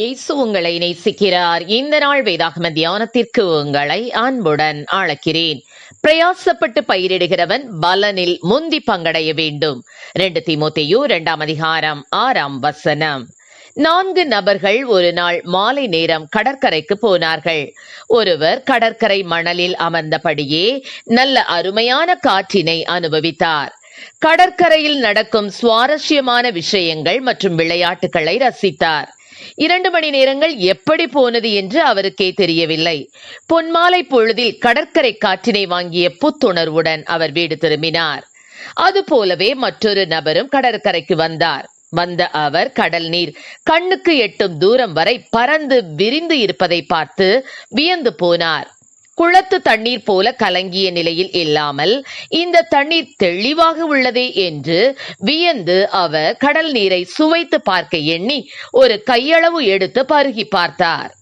இயேசு உங்களை நேசிக்கிறார். இந்த நாள் வேதாகம தியானத்திற்கு உங்களை அன்புடன் அழைக்கிறேன். பிரயாசப்பட்டு பயிரிடுகிறவன் பலனில் முந்தி பங்கடைய வேண்டும். ரெண்டு திமுத்தையு இரண்டாம் அதிகாரம் ஆறாம் வசனம். நான்கு நபர்கள் ஒரு நாள் மாலை நேரம் கடற்கரைக்கு போனார்கள். ஒருவர் கடற்கரை மணலில் அமர்ந்தபடியே நல்ல அருமையான காற்றினை அனுபவித்தார். கடற்கரையில் நடக்கும் சுவாரஸ்யமான விஷயங்கள் மற்றும் விளையாட்டுகளை ரசித்தார். இரண்டு மணி நேரங்கள் எப்படி போனது என்று அவருக்கே தெரியவில்லை. பொன்மாலை பொழுதில் கடற்கரை காற்றினை வாங்கிய புத்துணர்வுடன் அவர் வீடு திரும்பினார். அதுபோலவே மற்றொரு நபரும் கடற்கரைக்கு வந்தார். வந்த அவர் கடல் நீர் கண்ணுக்கு எட்டும் தூரம் வரை பறந்து விரிந்து இருப்பதை பார்த்து வியந்து போனார். குளத்து தண்ணீர் போல கலங்கிய நிலையில் இல்லாமல் இந்த தண்ணீர் தெளிவாக உள்ளதே என்று வியந்து அவர் கடல் நீரை சுவைத்து பார்க்க எண்ணி ஒரு கையளவு எடுத்து பருகி பார்த்தார்.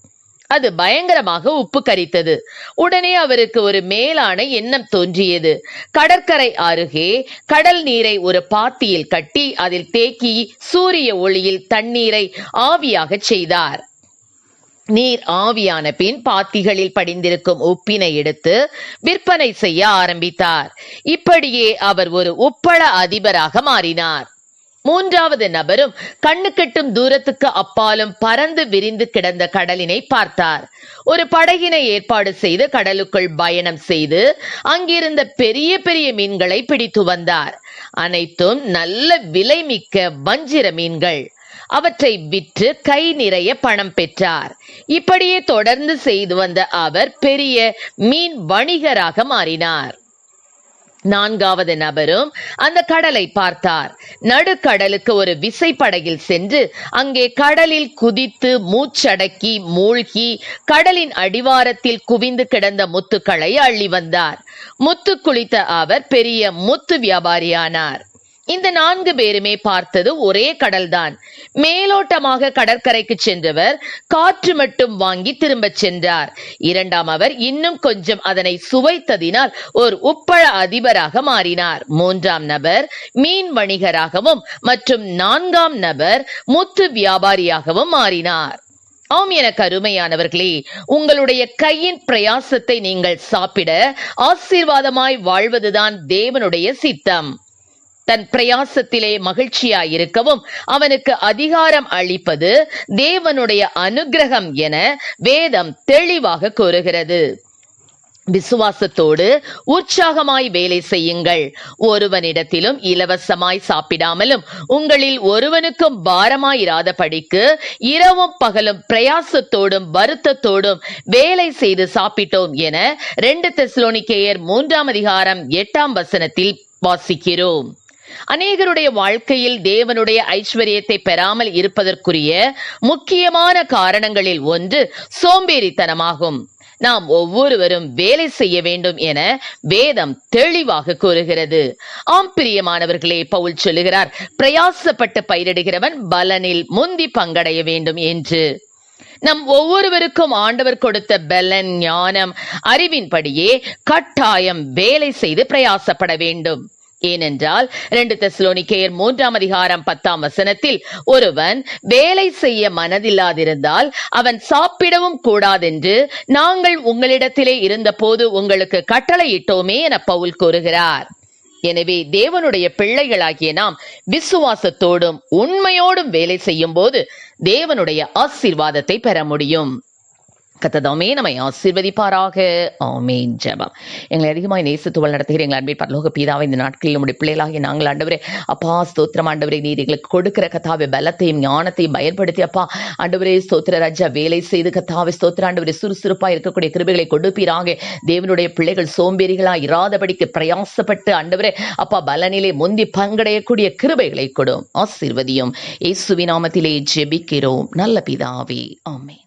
அது பயங்கரமாக உப்பு கரித்தது. உடனே அவருக்கு ஒரு மேலான எண்ணம் தோன்றியது. கடற்கரை அருகே கடல் நீரை ஒரு பாத்தியில் கட்டி அதில் தேக்கி சூரிய ஒளியில் தண்ணீரை ஆவியாக செய்தார். நீர் ஆவியான பின் பாத்திகளில் படிந்திருக்கும் உப்பினை எடுத்து விற்பனை செய்ய ஆரம்பித்தார். இப்படியே அவர் ஒரு உப்பள அதிபராக மாறினார். மூன்றாவது நபரும் கண்ணு கெட்டும் தூரத்துக்கு அப்பாலும் பறந்து விரிந்து கிடந்த கடலினை பார்த்தார். ஒரு படகினை ஏற்பாடு செய்து கடலுக்குள் பயணம் செய்து அங்கிருந்த பெரிய பெரிய மீன்களை பிடித்து வந்தார். அனைத்தும் நல்ல விலை மிக்க வஞ்சிர மீன்கள். அவற்றை விற்று கை நிறைய பணம் பெற்றார். இப்படியே தொடர்ந்து செய்து வந்த அவர் பெரிய மீன் வணிகராக மாறினார். நான்காவது நபரும் அந்த கடலை பார்த்தார். நடுக்கடலுக்கு ஒரு விசைப்படகில் சென்று அங்கே கடலில் குதித்து மூச்சடக்கி மூழ்கி கடலின் அடிவாரத்தில் குவிந்து கிடந்த முத்துக்களை அள்ளி வந்தார். முத்து குளித்த அவர் பெரிய முத்து வியாபாரியானார். இந்த நான்கு பேருமே பார்த்தது ஒரே கடல்தான். மேலோட்டமாக கடற்கரைக்கு சென்றவர் காற்று மட்டும் வாங்கி திரும்பச் சென்றார். இரண்டாம் அவர் இன்னும் கொஞ்சம் அதனை சுவைத்ததினால் ஒரு உப்பள அதிபராக மாறினார். மூன்றாம் நபர் மீன் வணிகராகவும் மற்றும் நான்காம் நபர் முத்து வியாபாரியாகவும் மாறினார். ஆம் என கருமையானவர்களே உங்களுடைய கையின் பிரயாசத்தை நீங்கள் சாப்பிட ஆசீர்வாதமாய் வாழ்வதுதான் தேவனுடைய சித்தம். தன் பிரயாசத்திலே மகிழ்ச்சியாயிருக்கவும் அவனுக்கு அதிகாரம் அளிப்பது தேவனுடைய அனுகிரகம் என வேதம் தெளிவாக கூறுகிறது. விசுவாசத்தோடு உற்சாகமாய் வேலை செய்யுங்கள். ஒருவனிடத்திலும் இலவசமாய் சாப்பிடாமலும் உங்களில் ஒருவனுக்கும் பாரமாயிராத படிக்கு இரவும் பகலும் பிரயாசத்தோடும் வருத்தத்தோடும் வேலை செய்து சாப்பிட்டோம் என ரெண்டு தெஸ்லோனிக்கேயர் மூன்றாம் அதிகாரம் எட்டாம் வசனத்தில் வாசிக்கிறோம். அநேகருடைய வாழ்க்கையில் தேவனுடைய ஐஸ்வர்யத்தை பெறாமல் இருப்பதற்குரிய முக்கியமான காரணங்களில் ஒன்று சோம்பேறித்தனமாகும். நாம் ஒவ்வொருவரும் வேலை செய்ய வேண்டும் என வேதம் தெளிவாக கூறுகிறது. ஆம் பிரியமானவர்களே பவுல் சொல்லுகிறார் பிரயாசப்பட்டு பயிரிடுகிறவன் பலனில் முந்தி பங்கடைய வேண்டும் என்று. நம் ஒவ்வொருவருக்கும் ஆண்டவர் கொடுத்த பலன் ஞானம் அறிவின்படியே கட்டாயம் வேலை செய்து பிரயாசப்பட வேண்டும். ஏனென்றால் ரெண்டு தெஸ்லோனிக்கேயர் மூன்றாம் அதிகாரம் பத்தாம் வசனத்தில் ஒருவன் வேலை செய்ய மனதில்லாதிருந்தால் அவன் சாப்பிடவும் கூடாதென்று நாங்கள் உங்களிடத்திலே இருந்தபோது உங்களுக்கு கட்டளையிட்டோமே என பவுல் கூறுகிறார். எனவே தேவனுடைய பிள்ளைகளாகிய நாம் விசுவாசத்தோடும் உண்மையோடும் வேலை செய்யும் போது தேவனுடைய ஆசீர்வாதத்தை பெற முடியும். கத்ததாமே நம்மை ஆசீர்வதிப்பாராக. ஆமேன். ஜபம். எங்களை அதிகமாக நேசத்துவல் நடத்துகிற எங்கள் அன்பில் பரலோக பீதாவை இந்த நாட்களில் நம்முடைய பிள்ளைகளாகி நாங்கள் ஆண்டவரே அப்பா ஸ்தோத்திரம் ஆண்டவரே நீர் எங்களுக்கு கொடுக்கிற கத்தாவை பலத்தையும் ஞானத்தையும் பயன்படுத்தி அப்பா. ஆண்டவரே ஸ்தோத்திர ராஜா வேலை செய்து கத்தாவை ஸ்தோத்திர ஆண்டவரே சுறுசுறுப்பாக இருக்கக்கூடிய கிருபைகளை கொடுப்பீராக. தேவனுடைய பிள்ளைகள் சோம்பேறிகளாக இராதபடிக்கு பிரயாசப்பட்டு ஆண்டவரே அப்பா பலனிலே முந்தி பங்கடையக்கூடிய கிருபைகளை கொடும். ஆசீர்வதியும். இயேசுவி நாமத்திலே ஜெபிக்கிறோம். நல்ல பிதாவே ஆமே